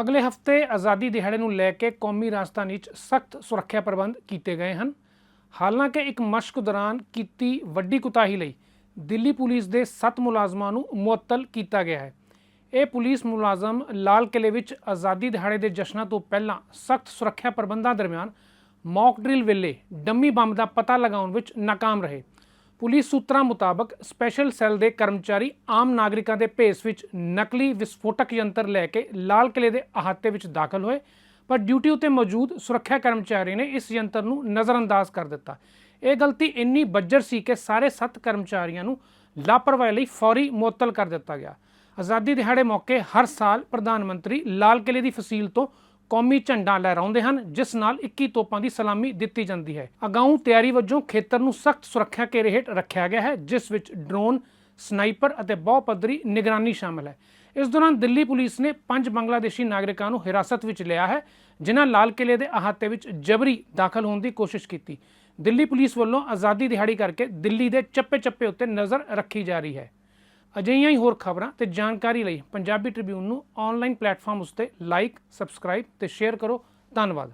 ਅਗਲੇ ਹਫ਼ਤੇ ਆਜ਼ਾਦੀ ਦਿਹਾੜੇ ਨੂੰ ਲੈ ਕੇ ਕੌਮੀ ਰਾਜਧਾਨੀ 'ਚ ਸਖਤ ਸੁਰੱਖਿਆ ਪ੍ਰਬੰਧ ਕੀਤੇ ਗਏ ਹਨ। ਹਾਲਾਂਕਿ ਇੱਕ ਮਸ਼ਕ ਦੌਰਾਨ ਕੀਤੀ ਵੱਡੀ ਕੁਤਾਹੀ ਲਈ ਦਿੱਲੀ ਪੁਲਿਸ ਦੇ 7 ਮੁਲਾਜ਼ਮਾਂ ਨੂੰ ਮੁਅੱਤਲ ਕੀਤਾ ਗਿਆ ਹੈ। ਇਹ ਪੁਲਿਸ ਮੁਲਾਜ਼ਮ ਲਾਲ ਕਿਲੇ ਵਿੱਚ ਆਜ਼ਾਦੀ ਦਿਹਾੜੇ ਦੇ ਜਸ਼ਨਾਂ ਤੋਂ ਪਹਿਲਾਂ ਸਖਤ ਸੁਰੱਖਿਆ ਪ੍ਰਬੰਧਾਂ ਦਰਮਿਆਨ ਮੌਕ ਡਰਿਲ ਵੇਲੇ ਡੰਮੀ ਬੰਬ ਦਾ ਪਤਾ ਲਗਾਉਣ ਵਿੱਚ ਨਾਕਾਮ ਰਹੇ। ਪੁਲਿਸ ਸੂਤਰਾਂ ਮੁਤਾਬਕ ਸਪੈਸ਼ਲ ਸੈੱਲ ਦੇ ਕਰਮਚਾਰੀ ਆਮ ਨਾਗਰਿਕਾਂ ਦੇ ਭੇਸ ਵਿੱਚ ਨਕਲੀ ਵਿਸਫੋਟਕ ਯੰਤਰ ਲੈ ਕੇ ਲਾਲ ਕਿਲੇ ਦੇ ਅਹਾਤੇ ਵਿੱਚ ਦਾਖਲ ਹੋਏ, ਪਰ ਡਿਊਟੀ ਉੱਤੇ ਮੌਜੂਦ ਸੁਰੱਖਿਆ ਕਰਮਚਾਰੀ ਨੇ ਇਸ ਯੰਤਰ ਨੂੰ ਨਜ਼ਰਅੰਦਾਜ਼ ਕਰ ਦਿੱਤਾ। ਇਹ ਗਲਤੀ ਇੰਨੀ ਬੱਜਰ ਸੀ ਕਿ ਸਾਰੇ 7 ਕਰਮਚਾਰੀਆਂ ਨੂੰ ਲਾਪਰਵਾਹੀ ਲਈ ਫੌਰੀ ਮੁਅੱਤਲ ਕਰ ਦਿੱਤਾ ਗਿਆ। ਆਜ਼ਾਦੀ ਦਿਹਾੜੇ ਮੌਕੇ ਹਰ ਸਾਲ ਪ੍ਰਧਾਨ ਮੰਤਰੀ ਲਾਲ ਕਿਲੇ ਦੀ ਫਸੀਲ ਤੋਂ ਕੌਮੀ ਝੰਡਾ ਲਹਿਰਾਉਂਦੇ ਹਨ, ਜਿਸ ਨਾਲ 21 ਤੋਪਾਂ ਦੀ ਸਲਾਮੀ ਦਿੱਤੀ ਜਾਂਦੀ ਹੈ। ਅਗਾਊਂ ਤਿਆਰੀ ਵਜੋਂ ਖੇਤਰ ਨੂੰ ਸਖਤ ਸੁਰੱਖਿਆ ਘੇਰੇ ਹੇਠ ਰੱਖਿਆ ਗਿਆ ਹੈ, ਜਿਸ ਵਿੱਚ ਡਰੋਨ, ਸਨਾਈਪਰ ਅਤੇ ਬਹੁ ਪੱਧਰੀ ਨਿਗਰਾਨੀ ਸ਼ਾਮਲ ਹੈ। ਇਸ ਦੌਰਾਨ ਦਿੱਲੀ ਪੁਲਿਸ ਨੇ ਪੰਜ ਬੰਗਲਾਦੇਸ਼ੀ ਨਾਗਰਿਕਾਂ ਨੂੰ ਹਿਰਾਸਤ ਵਿੱਚ ਲਿਆ ਹੈ, ਜਿਨ੍ਹਾਂ ਲਾਲ ਕਿਲੇ ਦੇ ਅਹਾਤੇ ਵਿੱਚ ਜਬਰੀ ਦਾਖਲ ਹੋਣ ਦੀ ਕੋਸ਼ਿਸ਼ ਕੀਤੀ। ਦਿੱਲੀ ਪੁਲਿਸ ਵੱਲੋਂ ਆਜ਼ਾਦੀ ਦਿਹਾੜੀ ਕਰਕੇ ਦਿੱਲੀ ਦੇ ਚੱਪੇ-ਚੱਪੇ ਉੱਤੇ ਨਜ਼ਰ ਰੱਖੀ ਜਾ ਰਹੀ ਹੈ। ਅਜਿਹੀਆਂ ਹੀ ਹੋਰ ਖਬਰਾਂ ਤੇ ਜਾਣਕਾਰੀ ਲਈ ਪੰਜਾਬੀ ਟ੍ਰਿਬਿਊਨ ਨੂੰ ਆਨਲਾਈਨ ਪਲੇਟਫਾਰਮ ਉਤੇ ਲਾਈਕ ਸਬਸਕ੍ਰਾਈਬ ਤੇ ਸ਼ੇਅਰ ਕਰੋ। ਧੰਨਵਾਦ।